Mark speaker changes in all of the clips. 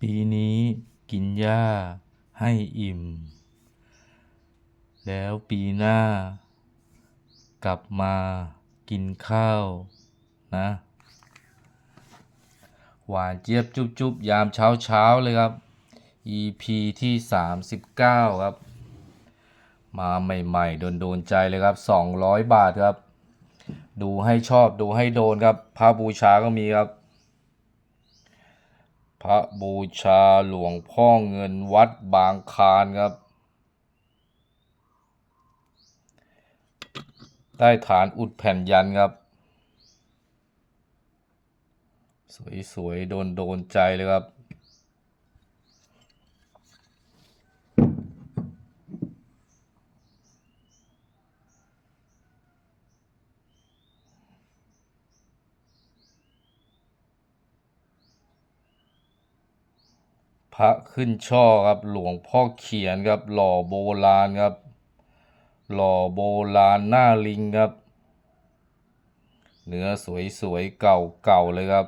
Speaker 1: ปีนี้กินหญ้าให้อิ่ม แล้วปีหน้ากลับมากินข้าวนะ หวานเจี๊ยบจุบจุบยามเช้าเช้าเลยครับ EP ที่ 39 ครับ มาใหม่ๆ โดนโดนใจเลยครับ 200 บาทครับ ดูให้ชอบดูให้โดนครับพระบูชาก็มีครับ พระบูชาหลวงพ่อเงินวัดบางคานครับ ได้ฐานอุดแผ่นยันครับ สวยๆ โดนโดนๆใจเลยครับ พระขึ้นช่อครับหลวงพ่อเขียนครับหล่อโบราณครับ หล่อโบราณหน้าลิงครับ เนื้อสวยๆเก่าๆเลยครับ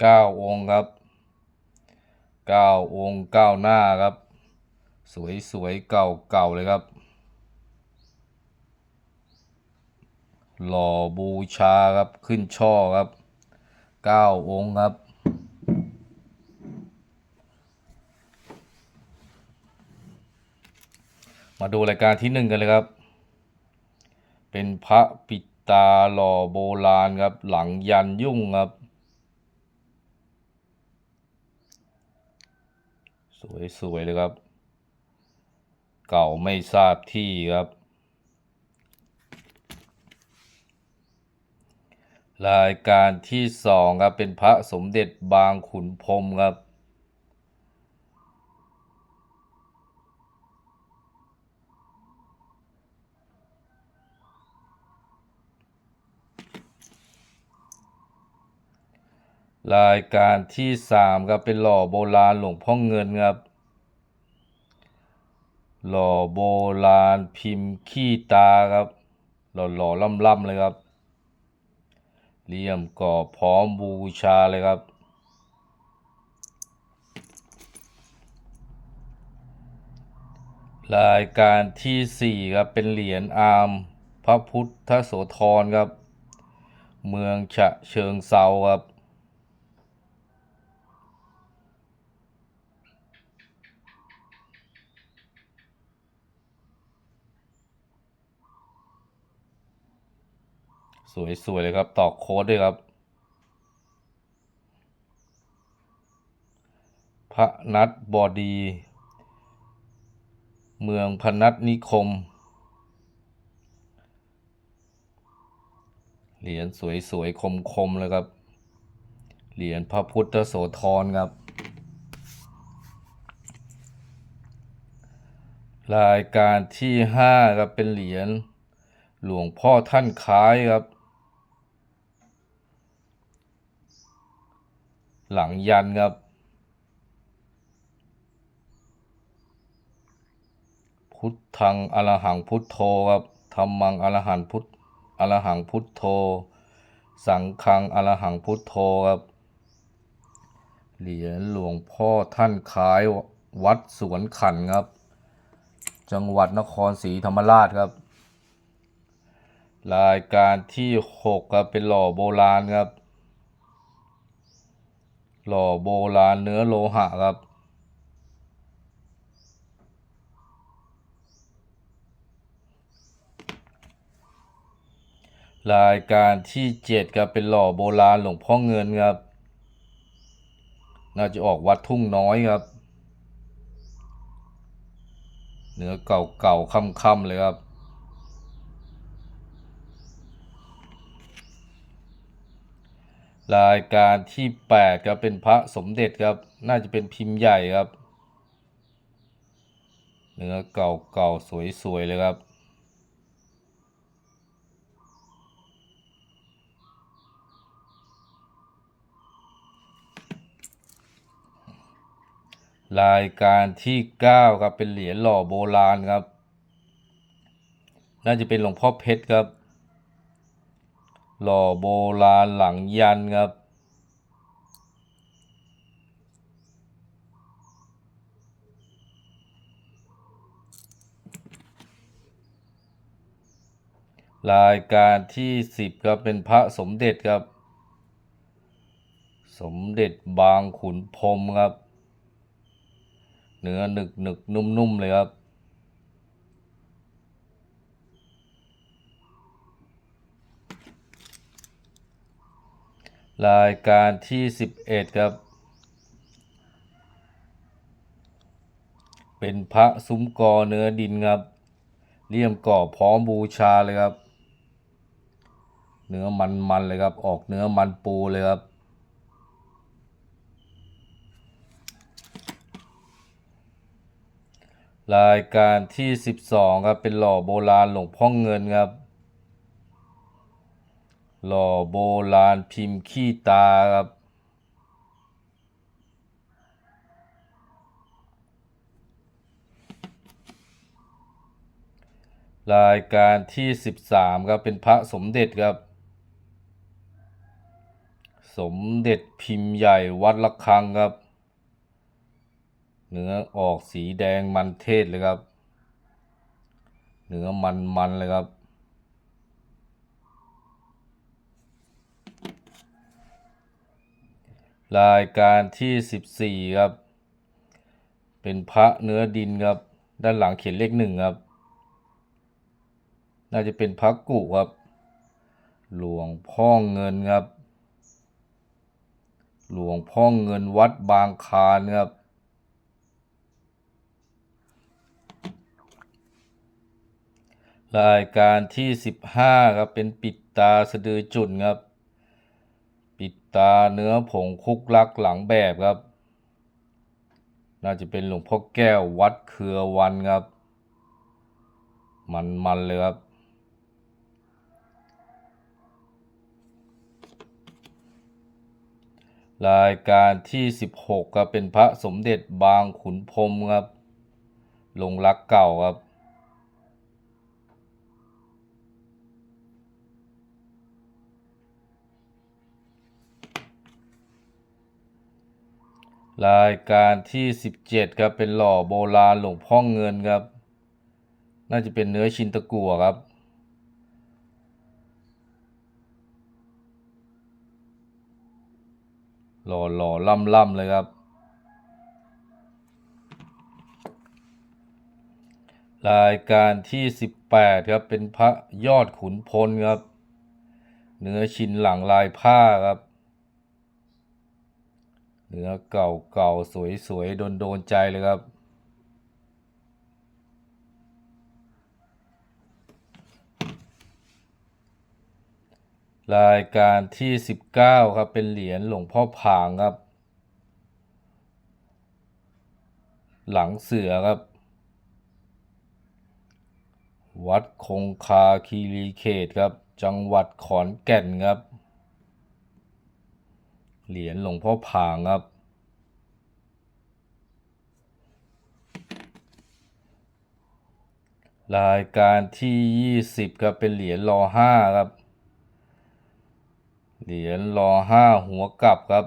Speaker 1: เก้าองค์ครับเก้าองค์เก้าหน้าครับ สวยๆเก่าๆเลยครับ หล่อบูชาครับขึ้นช่อครับเก้าองค์ครับมาดูรายการที่หนึ่งกันเลยครับ เป็นพระปิตาหล่อโบราณครับ หลังยันยุ่งครับ สวยๆเลยครับ เก่าไม่ทราบที่ครับ รายการที่สองครับเป็นพระสมเด็จบางขุนพรมครับ รายการที่สามครับเป็นหล่อโบราณหลวงพ่อเงินครับ หล่อโบราณพิมพ์ขี้ตาครับ หล่อหล่อล่ำล่ำๆเลยครับ เลี่ยมก่อพร้อมบูชาเลยครับ รายการที่สี่ครับ เป็นเหรียญอาร์มพระพุทธโสธรครับ เมืองฉะเชิงเซาครับ สวยๆเลยครับ ตอกโค้ดด้วยครับ พระนัทบอดี เมืองพนัสนิคม เหรียญสวยๆคมๆเลยครับ เหรียญพระพุทธโสธรครับรายการที่ห้าครับ เป็นเหรียญหลวงพ่อท่านคล้ายครับ หลังยันครับ พุทธังอรหังพุทโธครับธรรมังอรหันพุทอรหังพุทโธ สังฆังอรหังพุทโธครับ เหรียญหลวงพ่อท่านคล้ายวัดสวนขันครับ จังหวัดนครศรีธรรมราชครับ รายการที่หกครับ เป็นหล่อโบราณครับ หล่อโบราณเนื้อโลหะครับ รายการที่เจ็ดครับเป็นหล่อโบราณหลวงพ่อเงินครับ น่าจะออกวัดทุ่งน้อยครับ เนื้อเก่าๆค่ำๆเลยครับ รายการที่แปดครับ เป็นพระสมเด็จครับ น่าจะเป็นพิมพ์ใหญ่ครับ เนื้อเก่าๆสวย ๆ เลยครับ รายการที่เก้าครับ เป็นเหรียญหล่อโบราณครับ น่าจะเป็นหลวงพ่อเพชรครับ หล่อโบราณหลังยันครับ รายการที่สิบครับเป็นพระสมเด็จครับ สมเด็จบางขุนพรมครับ เนื้อหนึกหนึกนุ่มๆเลยครับ รายการที่สิบเอ็ดครับ เป็นพระซุ้มกอเนื้อดินครับเลี่ยมก่อพร้อมบูชาเลยครับ เนื้อมันมันๆเลยครับ ออกเนื้อมันปูเลยครับ รายการที่สิบสองครับ เป็นหล่อโบราณหลวงพ่อเงินครับ หล่อโบราณพิมพ์ขี้ตาครับ รายการที่สิบสามครับ เป็นพระสมเด็จครับ สมเด็จพิมพ์ใหญ่วัดละคังครับ เนื้อออกสีแดงมันเทศเลยครับ เนื้อมันมันๆเลยครับ รายการที่สิบสี่ครับ เป็นพระเนื้อดินครับ ด้านหลังเขียนเลขหนึ่งครับ น่าจะเป็นพระกุครับ หลวงพ่อเงินครับ หลวงพ่อเงินวัดบางคานครับรายการที่สิบห้าครับ เป็นปิดตาสะดือจุดครับ ปิดตาเนื้อผงคุกลักหลังแบบครับ น่าจะเป็นหลวงพ่อแก้ววัดเครือวันครับ มันมันเลยครับ รายการที่สิบหกครับเป็นพระสมเด็จบางขุนพรมครับ ลงรักเก่าครับ รายการที่สิบเจ็ดครับเป็นหล่อโบราณหลวงพ่อเงินครับ น่าจะเป็นเนื้อชินตะกัวครับ หล่อหล่อล่ำล่ำเลยครับ รายการที่สิบแปดครับเป็นพระยอดขุนพลครับ เนื้อชินหลังลายผ้าครับ เนื้อเก่าเก่าสวยสวยโดนโดนใจเลยครับ รายการที่สิบเก้าครับ เป็นเหรียญหลวงพ่อผางครับ หลังเสือครับ วัดคงคาคีรีเขตครับ จังหวัดขอนแก่นครับ เหรียญหลวงพ่อผางครับ รายการที่ยี่สิบครับเป็นเหรียญรอห้าครับ เหรียญรอห้าหัวกลับครับ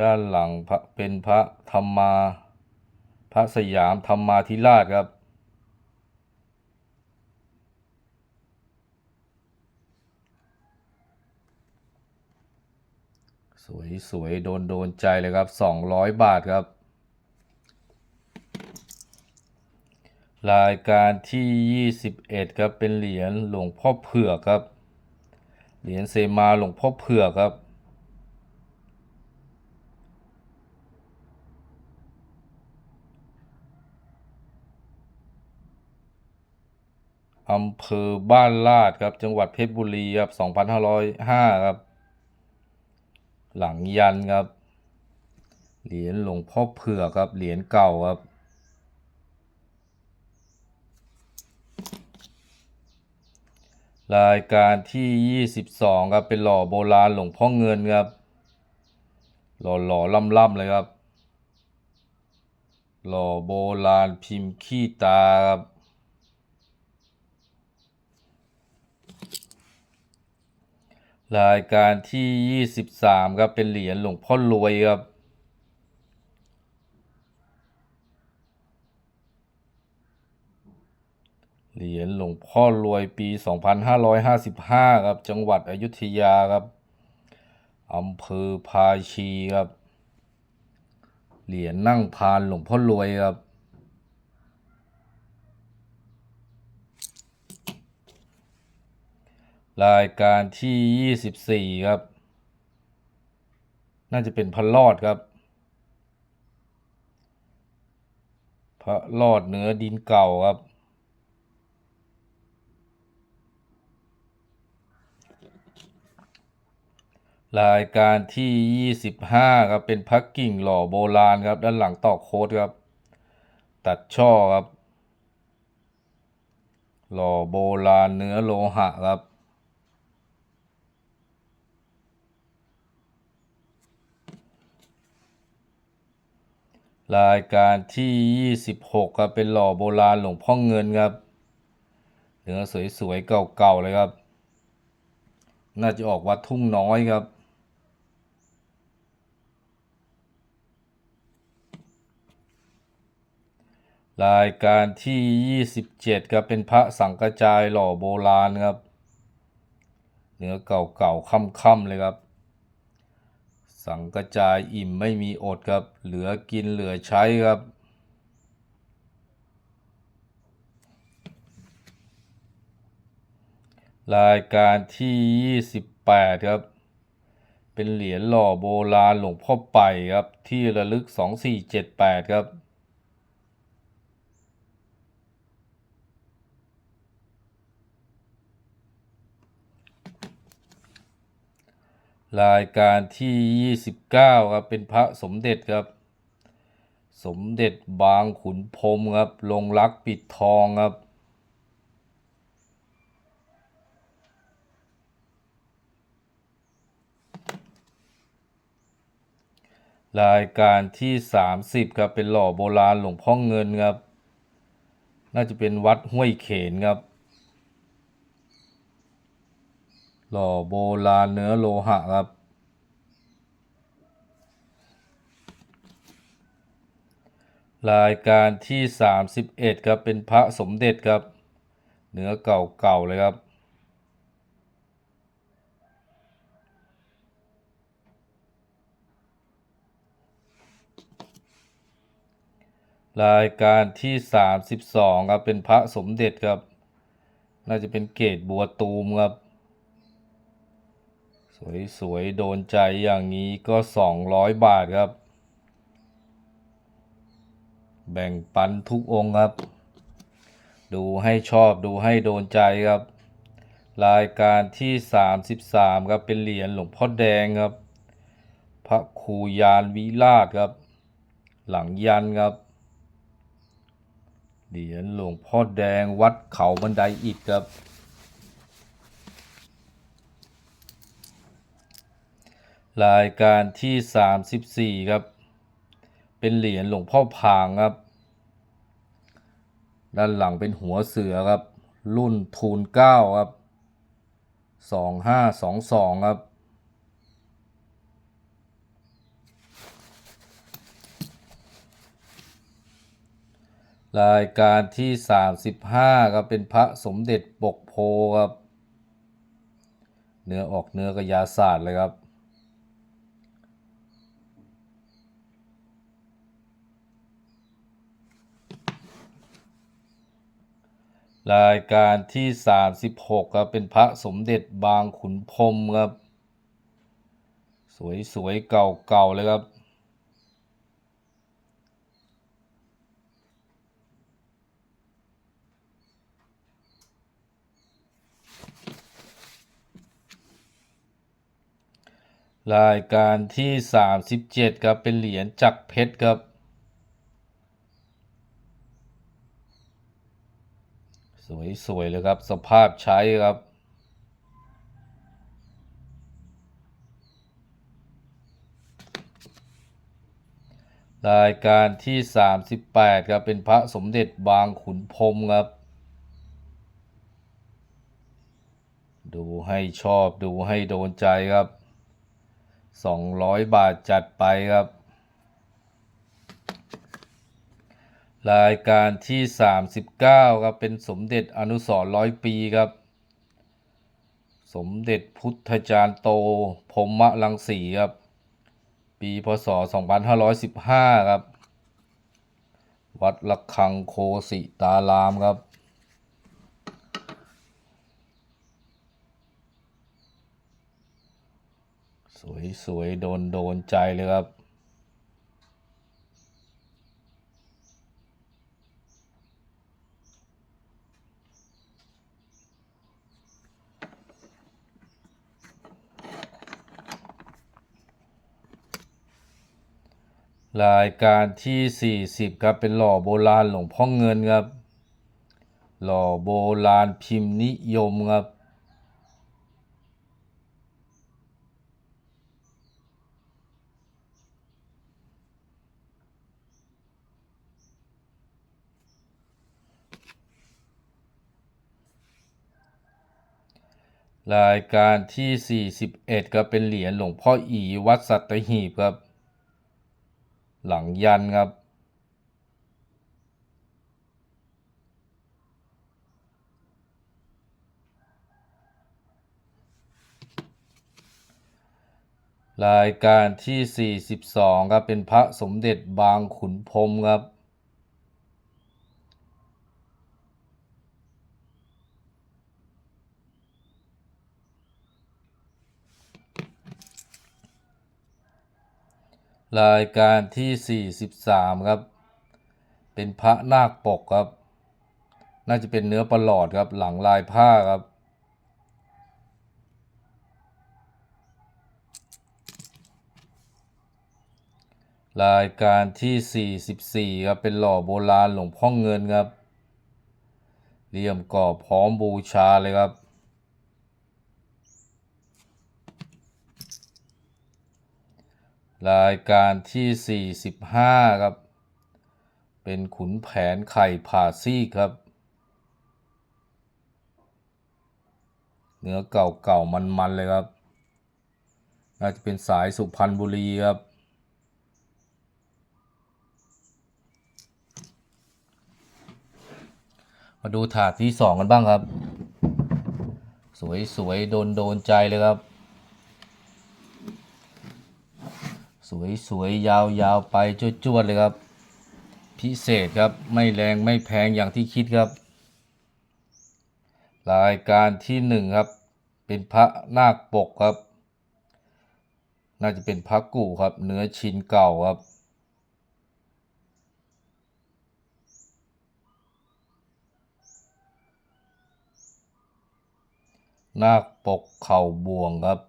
Speaker 1: ด้านหลังพระเป็นพระธรรมา พระสยามธรรมาธิราชครับ สวยสวยโดนโดนใจเลยครับสองร้อยบาทครับ รายการที่ยี่สิบเอ็ดครับ เป็นเหรียญหลวงพ่อเผือกครับ เหรียญเซมาหลวงพ่อเผือกครับอำเภอบ้านลาดครับ จังหวัดเพชรบุรีครับ 2505 ครับ หลังยันครับ เหรียญหลวงพ่อเผือกครับ เหรียญเก่าครับ รายการที่ 22 ครับ เป็นหล่อโบราณหลวงพ่อเงินครับ หล่อหล่อล่ำล่ำเลยครับ หล่อโบราณพิมพ์ขี้ตาครับ รายการที่ยี่สิบสามครับ เป็นเหรียญหลวงพ่อรวยครับ เหรียญหลวงพ่อรวยปี 2555 ครับ จังหวัดอยุธยาครับอำเภอพาชีครับ เหรียญนั่งพานหลวงพ่อรวยครับ รายการที่ 24 ครับ น่าจะเป็นพระรอดครับ พระรอดเนื้อดินเก่าครับ รายการที่ 25 ครับ เป็นพักกิ่งหล่อโบราณครับ ด้านหลังตอกโค้ดครับ ตัดช่อครับ หล่อโบราณเนื้อโลหะครับ รายการที่ 26ครับเป็นหล่อโบราณหลวงพ่อเงินครับเนื้อสวยๆเก่าๆเลยครับ น่าจะออกวัดทุ่งน้อยครับ รายการที่ 27ครับเป็นพระสังกระจายหล่อโบราณครับ เนื้อเก่าๆค่ำๆเลยครับ สังกระจายอิ่มไม่มีอดครับ เหลือกินเหลือใช้ครับ รายการที่ 28 ครับ เป็นเหรียญหล่อโบราณหลวงพ่อไปครับ ที่ระลึก 2478 ครับ รายการที่ 29 ครับ เป็นพระสมเด็จครับ สมเด็จบางขุนพรมครับ ลงรักปิดทองครับ รายการที่ 30 ครับ เป็นหล่อโบราณหลวงพ่อเงินครับ น่าจะเป็นวัดห้วยเขนครับ หล่อโบราณเนื้อโลหะครับ รายการที่ 31 ครับ เป็นพระสมเด็จครับ เนื้อเก่าๆเลยครับรายการที่ 32 ครับ เป็นพระสมเด็จครับ น่าจะเป็นเกตบัวตูมครับ สวยๆ โดนใจอย่างนี้ก็ 200 บาทครับ แบ่งปันทุกองค์ครับ ดูให้ชอบดูให้โดนใจครับ รายการที่ 33 ครับ เป็นเหรียญหลวงพ่อแดงครับ พระครูยานวิราชครับ หลังยันครับ เหรียญหลวงพ่อแดงวัดเขาบันไดอิฐครับ รายการที่ 34 ครับ เป็นเหรียญหลวงพ่อพางครับ ด้านหลังเป็นหัวเสือครับ รุ่นทูลเก้าครับสองห้าสองสองครับ รายการที่ 35 ครับ เป็นพระสมเด็จปกโพครับ เนื้อออกเนื้อกระยาศาสตร์เลยครับ รายการที่ 36 ครับ เป็นพระสมเด็จบางขุนพรมครับ สวยๆ เก่าๆ เลยครับ รายการที่ 37 ครับ เป็นเหรียญจักรเพชรครับ สวยๆเลยครับ สภาพใช้ครับรายการที่ 38 ครับ เป็นพระสมเด็จบางขุนพรมครับ ดูให้ชอบดูให้โดนใจครับสองร้อยบาทจัดไปครับ รายการที่สามสิบเก้าครับเป็นสมเด็จอนุสรร้อยปีครับ สมเด็จพุทธจารย์โตพรหมลังสีครับ ปีพศ 2515 ครับ วัดระฆังโคสิตารามครับสวยสวยโดน โดนใจเลยครับ รายการที่ 40 ครับ เป็นหล่อโบราณหลวงพ่อเงินครับ หล่อโบราณพิมพ์นิยมครับ รายการที่ 41 ครับ เป็นเหรียญหลวงพ่ออีวัดสัตหีบครับ หลังยันครับ รายการที่ 42 ครับ เป็นพระสมเด็จบางขุนพรมครับ รายการที่ 43 ครับ เป็นพระนาคปกครับ น่าจะเป็นเนื้อประหลอดครับ หลังลายผ้าครับ รายการที่ 44 ครับ เป็นหล่อโบราณหลวงพ่อเงินครับ เลี่ยมกรอบพร้อมบูชาเลยครับ รายการที่ 45 ครับ เป็นขุนแผนไข่ผ่าซี่ครับ เนื้อเก่าๆ มันๆ เลยครับ น่าจะเป็นสายสุพรรณบุรีครับมาดูถาดที่สองกันบ้างครับ สวยๆ โดนโดนใจเลยครับ สวยสวยาวยาวไปจวดๆ เลยครับ พิเศษครับ ไม่แรงไม่แพงอย่างที่คิดครับ รายการที่หนึ่งครับ เป็นพระนาคปกครับ น่าจะเป็นพระกู่ครับ เนื้อชิ้นเก่าครับนาคปกเข่าบ่วงครับ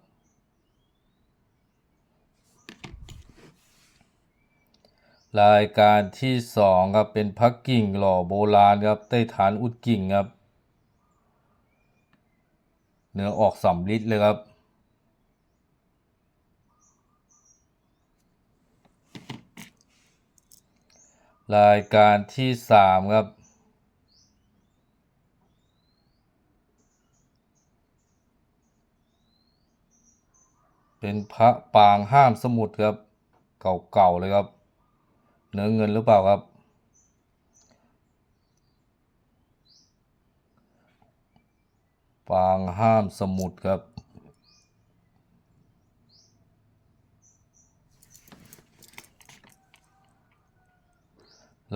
Speaker 1: รายการที่สองครับเป็นพักกิ่งหล่อโบราณครับใต้ฐานอุดกิ่งครับเนื้อออกสำลิดเลยครับ รายการที่สามครับ เป็นพระปางห้ามสมุดครับ เก่าๆเลยครับ เนื้อเงินหรือเปล่าครับ ปางห้ามสมุดครับ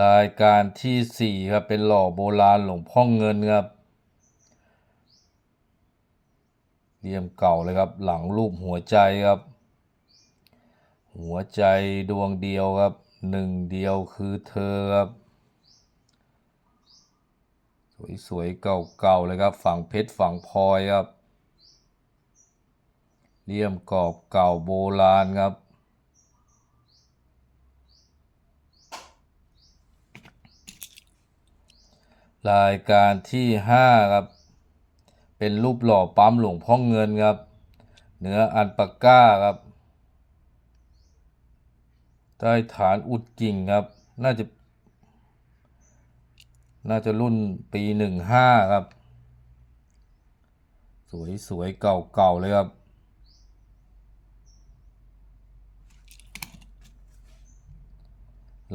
Speaker 1: รายการที่สี่ครับ เป็นหล่อโบราณหลวงพ่อเงินครับเลี่ยมเก่าเลยครับหลังรูปหัวใจครับ หัวใจดวงเดียวครับ หนึ่งเดียวคือเธอครับ สวยๆเก่าๆเลยครับ ฝั่งเพชรฝั่งพลอยครับเลี่ยมกรอบเก่าโบราณครับ รายการที่ห้าครับ เป็นรูปหล่อปั๊มหลวงพ่อเงินครับ เนื้ออันปาก้าครับ ใต้ฐานอุดกิ่งครับ น่าจะ น่าจะรุ่นปีหนึ่งห้าครับ สวยสวยๆเก่าๆเลยครับ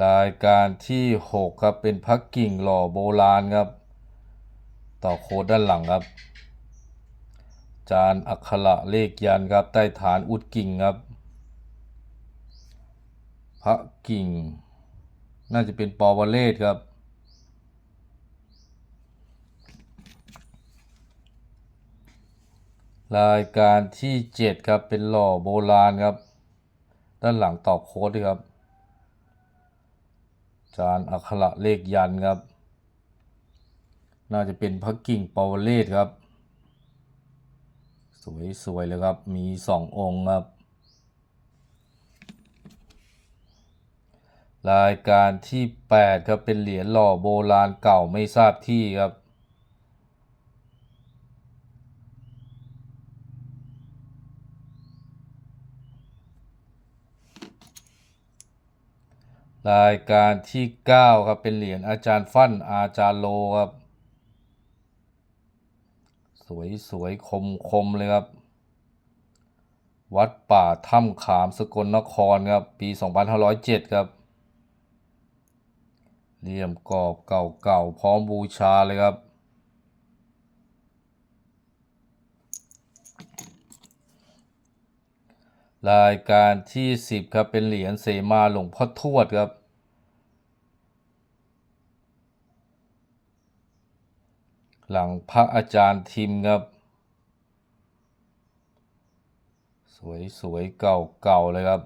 Speaker 1: รายการที่6ครับเป็นพักกิ่งหล่อโบราณครับ ต่อโคดด้านหลังครับ จานอักขระเลขยันครับ ใต้ฐานอุดกิ่งครับ พระกิ่ง น่าจะเป็นปอวเลศครับ รายการที่ 7 ครับ เป็นหล่อโบราณครับ ด้านหลังตอกโค้ดด้วยครับ จานอักขระเลขยันครับ น่าจะเป็นพระกิ่งปาวเลศครับ สวยๆเลยครับ มีสององค์ครับ รายการที่ 8 ครับ เป็นเหรียญหล่อโบราณเก่าไม่ทราบที่ครับ รายการที่ 9 ครับ เป็นเหรียญอาจารย์ฟั่นอาจารย์โลครับ สวยสวยคมคมเลยครับ วัดป่าถ้ำขามสกลนครครับ ปี 2507 ครับ เหลี่ยมกรอบเก่าๆพร้อมบูชาเลยครับ รายการที่ 10 ครับ เป็นเหรียญเสมาหลวงพ่อทวดครับหลังพระอาจารย์ทิมครับ สวยสวยเก่าเก่าเลยครับ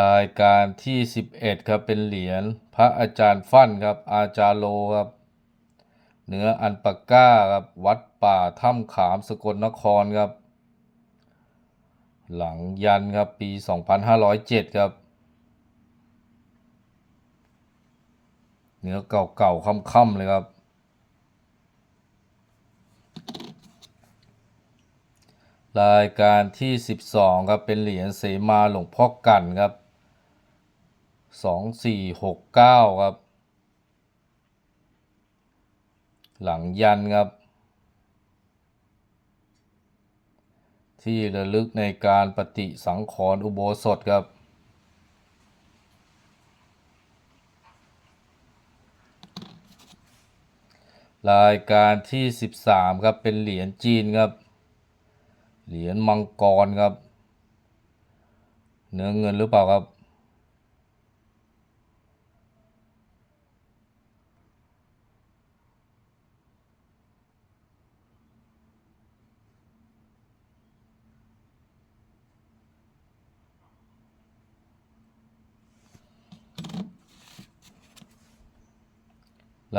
Speaker 1: รายการที่ 11 ครับเป็นเหรียญพระอาจารย์ฟั่นครับ อาจารย์โลครับเนื้ออันปาก้าครับวัดป่าถ้ำขามสกลนครครับ หลังยันครับปี 2507 ครับ เนื้อเก่าๆค่ำๆเลยครับ รายการที่ 12 ครับเป็นเหรียญเสมาหลวงพ่อกันครับ 2469ครับ หลังยันครับ ที่ระลึกในการปฏิสังขรณ์อุโบสถครับ รายการที่ 13 ครับ เป็นเหรียญจีนครับ เหรียญมังกรครับ เนื้อเงินหรือเปล่าครับ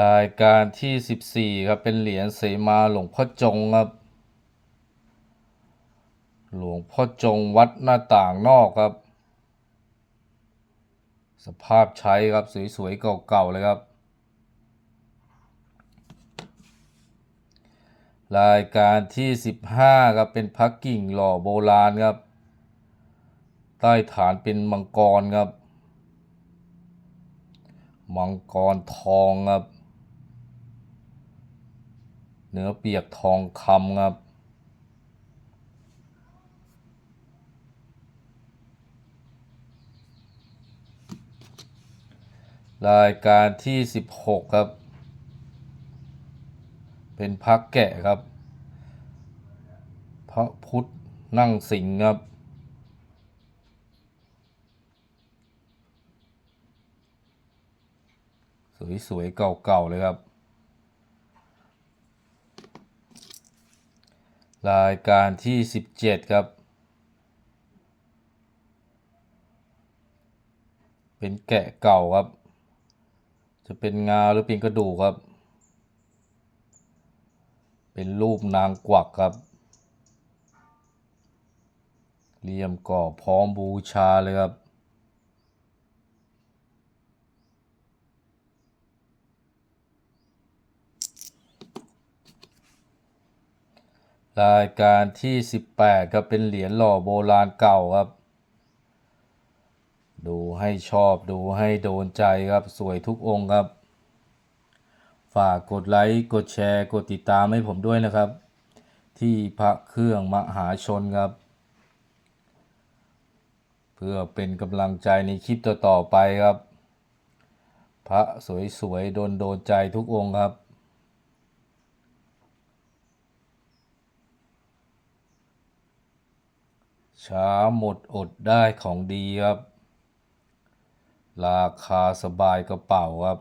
Speaker 1: รายการที่ 14 ครับ เป็นเหรียญเสมาหลวงพ่อจงครับ หลวงพ่อจงวัดหน้าต่างนอกครับ สภาพใช้ครับ สวยๆเก่าๆเลยครับ รายการที่ 15 ครับ เป็นพักกิ่งหล่อโบราณครับ ใต้ฐานเป็นมังกรครับ มังกรทองครับ เนื้อเปียกทองคำครับ รายการที่ 16 ครับ เป็นพักแกะครับ พระพุทธนั่งสิงครับสวยๆเก่าๆเลยครับ รายการที่ 17 ครับ เป็นแกะเก่าครับ จะเป็นงาหรือเป็นกระดูกครับ เป็นรูปนางกวักครับเหลี่ยมก่อพร้อมบูชาเลยครับ รายการที่ 18ครับเป็นเหรียญหล่อโบราณเก่าครับ ดูให้ชอบดูให้โดนใจครับสวยทุกองค์ครับ ฝากกดไลค์กดแชร์กดติดตามให้ผมด้วยนะครับ ที่พระเครื่องมหาชนครับ เพื่อเป็นกำลังใจในคลิปต่อๆไปครับ พระสวยๆโดนโดนใจทุกองค์ครับ ช้าหมดอดได้ของดีครับ ราคาสบายกระเป๋าครับ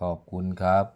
Speaker 1: ขอบคุณครับ